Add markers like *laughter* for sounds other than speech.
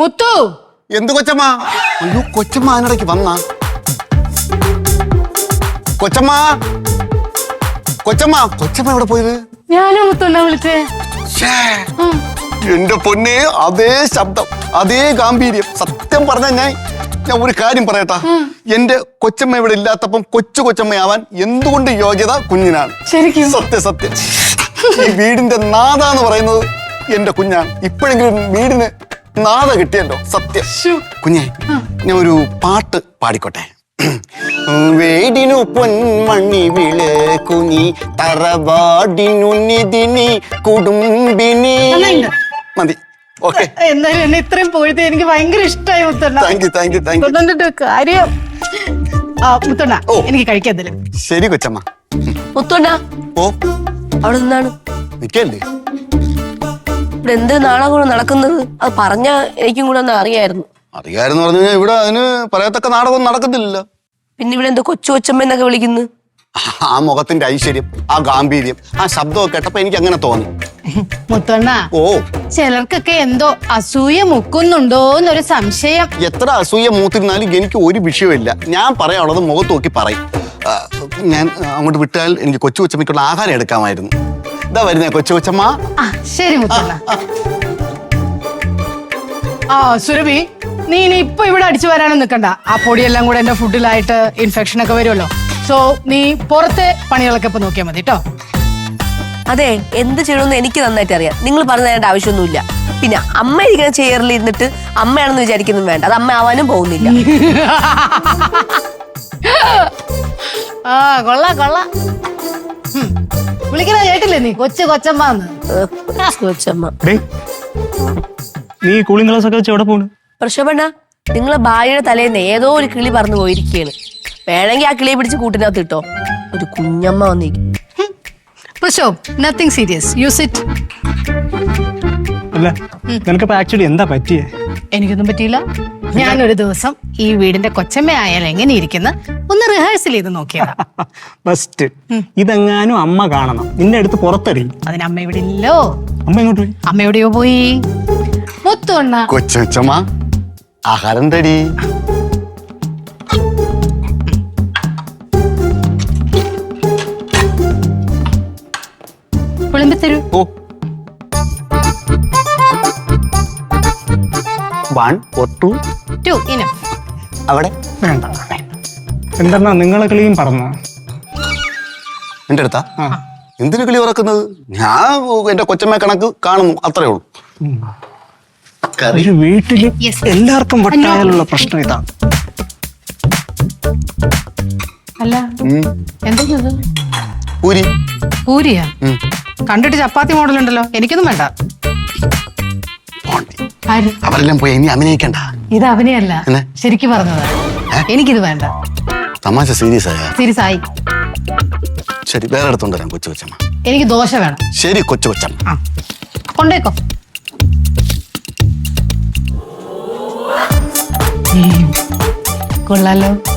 മുത്തു. എന്ത് കൊച്ചമ്മ? അയ്യോ കൊച്ചമ്മ അതിനിടയ്ക്ക് വന്ന. കൊച്ചമ്മ. കൊച്ചമ്മ കൊച്ചമ്മ എവിടെ പോയത്? ഞാനും മുത്തുണ്ണ വിളിച്ചേ? ശ്ശേ, എന്റെ പൊന്നെ അതേ ശബ്ദം അതേ ഗാംഭീര്യം. സത്യം പറഞ്ഞ ഞാൻ ഞാൻ ഒരു കാര്യം പറയട്ടാ. എന്റെ കൊച്ചമ്മ ഇവിടെ ഇല്ലാത്തപ്പം കൊച്ചു കൊച്ചമ്മയാവാൻ എന്തുകൊണ്ട് യോഗ്യത കുഞ്ഞിനാണ്? ശരിക്കും. സത്യ സത്യം. ഈ വീടിന്റെ നാഥ എന്ന് പറയുന്നത് എന്റെ കുഞ്ഞാണ്. ഇപ്പോഴെങ്കിലും വീടിന് നാഥ കിട്ടിയല്ലോ സത്യം. കുഞ്ഞെ ഞാൻ ഒരു പാട്ട് പാടിക്കോട്ടെ? വേടിനു പൊന്മണി വിളക്കുനി തറവാടിനു നിദിനി കുടുംബിനി. മതി. ഓക്കെ. എന്നാലും എന്നെ ഇത്രയും പോയിട്ട് എനിക്ക് ഭയങ്കര ഇഷ്ടമായി മുത്തുണ്ണ. കാര്യം. ആ മുത്തുണ്ണ എനിക്ക് കഴിക്കാൻ ശരി കൊച്ചമ്മ. മുത്തണ്ണ ഓ. അവിടെ നിന്നാണ്. നിക്കല്ലേ? ഇവിടെ എന്ത് നാടകമാണ് നടക്കുന്നത്? അത് പറഞ്ഞ എനിക്കും കൂടെ ഒന്ന് അറിയായിരുന്നു. അറിയായിരുന്നു പറഞ്ഞു കഴിഞ്ഞാൽ ഇവിടെ അതിന് പറയത്തക്ക നാടകം നടക്കുന്നില്ല പിന്നെ ഇവിടെ എന്തോ കൊച്ചു കൊച്ചമ്മ എന്നൊക്കെ വിളിക്കുന്നു? ആ മുഖത്തിന്റെ ഐശ്വര്യം ആ ഗാംഭീര്യം ആ ശബ്ദമൊക്കെ കേട്ടപ്പോ എനിക്ക് അങ്ങനെ തോന്നി. മുത്തണ്ണ ഓ. ചിലർക്കൊക്കെ എന്തോ അസൂയ മുക്കുന്നുണ്ടോ എന്നൊരു സംശയം. എത്ര അസൂയ മൂത്തിരുന്നാലും എനിക്ക് ഒരു വിഷയമില്ല ഞാൻ പറയാനുള്ളത് മുഖത്ത് നോക്കി പറയും. ആ, ഞാൻ അങ്ങോട്ട് വിട്ടാൽ എനിക്ക് കൊച്ചു കൊച്ചമ്മയ്ക്കുള്ള ആഹാരം എടുക്കാമായിരുന്നു. ഇതാ വരുന്നേ കൊച്ചു കൊച്ചമ്മ. ആ ശരി മുത്തുണ്ണ ആ സുരഭി നീ ഇനി ഇപ്പൊ ഇവിടെ അടിച്ചു വരാനൊന്നും നിൽക്കണ്ട ആ പൊടിയെല്ലാം കൂടെ എന്റെ ഫുഡിലായിട്ട് ഇൻഫെക്ഷൻ ഒക്കെ വരുമല്ലോ. സോ നീ പുറത്തെ പണികളൊക്കെ ഇപ്പൊ നോക്കിയാൽ മതി കേട്ടോ അതെ എന്ത് ചെയ്യണമെന്ന് എനിക്ക് നന്നായിട്ട് അറിയാം. നിങ്ങൾ പറഞ്ഞു തരേണ്ട ആവശ്യമൊന്നുമില്ല. പിന്നെ അമ്മ ഇരിക്കുന്ന ചെയറിൽ ഇരുന്നിട്ട് അമ്മയാണെന്ന് വിചാരിക്കുന്നു വേണ്ട. അത് അമ്മ ആവാനും പോകുന്നില്ല. *laughs* ആ കൊള്ളാ കൊള്ളാ. വിളിക്കണ കേട്ടില്ലേ നീ? കൊച്ചു കൊച്ചമ്മാന്ന്. കൊച്ചമ്മ. നീ കൂളിംഗ് ഗ്ലാസ് ഒക്കെ വെച്ച് എവിടെ പോണു? പ്രക്ഷോഭണ്ണ നിങ്ങളെ ഭാര്യയുടെ തലേന്ന് ഏതോ ഒരു കിളി പറന്നു പോയിരിക്കുകയാണ്. വേണമെങ്കിൽ ആ കിളിയെ പിടിച്ച് കൂട്ടിനകത്ത് ഇട്ടോ. ഒരു കുഞ്ഞമ്മ വന്നിരിക്കും. നത്തിങ് സീരിയസ് യൂസ് ഇറ്റ് അല്ല നിനക്കിപ്പോ ആക്ച്വലി എന്താ പറ്റിയേ? എനിക്കൊന്നും പറ്റിയില്ല. ഞാനൊരു ദിവസം ഈ വീടിന്റെ കൊച്ചമ്മയായാലും എങ്ങനെ ഇരിക്കുന്ന ഒന്ന് റിഹേഴ്സൽ ചെയ്ത് നോക്കിയതാ. *laughs* ബെസ്റ്റ് ഇതെങ്ങാനും അമ്മ കാണണം. നിന്നെ എടുത്ത് പുറത്തടി അതിന് അമ്മ ഇവിടെ ഇല്ലോ അമ്മ എങ്ങോട്ട് പോയി? അമ്മ എവിടെയോ പോയി? മുത്തുണ്ണ. കൊച്ചു കൊച്ചമ്മ ആഹാരം തടി. വിളമ്പി തരൂ ഓ വൺ ഓർ ടു ടു ഇനം അവിടെ? വേണ്ട. എന്തെന്നാ നിങ്ങളെ കിളിയും പറഞ്ഞ എന്റെ അടുത്താ എന്തിനു കിളി ഉറക്കുന്നത് ഞാൻ എന്റെ കൊച്ചമ്മ കണക്ക് കാണുന്നു. അത്രേ ഉള്ളൂ. കറി. ഒരു വീട്ടിൽ എല്ലാവർക്കും വട്ടായാലുള്ള പ്രശ്നം ഇതാ. അല്ല. ഉം. പൂരി. പൂരിയാ? ഉം. കണ്ടിട്ട് ചപ്പാത്തി മോഡൽ ഉണ്ടല്ലോ എനിക്കൊന്നും വേണ്ട. അവരെല്ലാം പോയി ഇനി അഭിനയിക്കണ്ട. ഇത് അഭിനയല്ല? ശരിക്കും പറഞ്ഞതാ? എനിക്കിത് വേണ്ട. തമാശ സീരിയസ് ആയ? സീരിയസ് ആയി. ശരി വേറെ അടുത്തോണ്ട് വരാം കൊച്ചു കൊച്ചമ്മ. എനിക്ക് ദോശ വേണം. ശരി കൊച്ചു കൊച്ചമ്മ. കൊണ്ടേക്കോ. കൊള്ളാലോ.